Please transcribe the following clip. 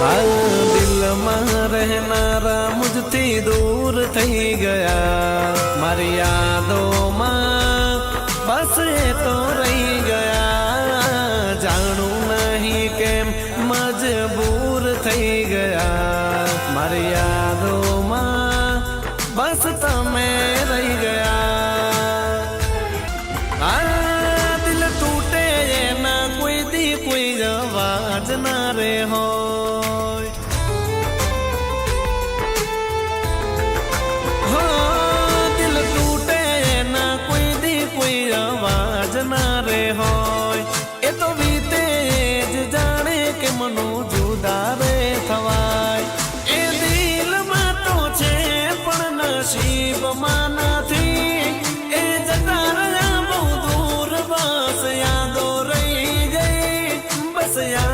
હાલ દિલમાં રહેનારા મુજથી દૂર થઈ ગયા મારી યાદોમાં બસ એ તો રહી ગયા જાણું નહીં કેમ મજબૂર થઈ ગયા મારી યાદોમાં બસ તમે રહી ગયા આ દિલ તૂટે એના કોઈ દી કોઈ અવાજ ના રે હોય ના રે હોય, એ તો વીતે જ જાણે કે મનો જુદા રે થવાય. એ દિલમાં તો છે, પણ નસીબમાં નથી એ જતા બહુ દૂર બસ યાદો રહી ગઈ. બસ યાદ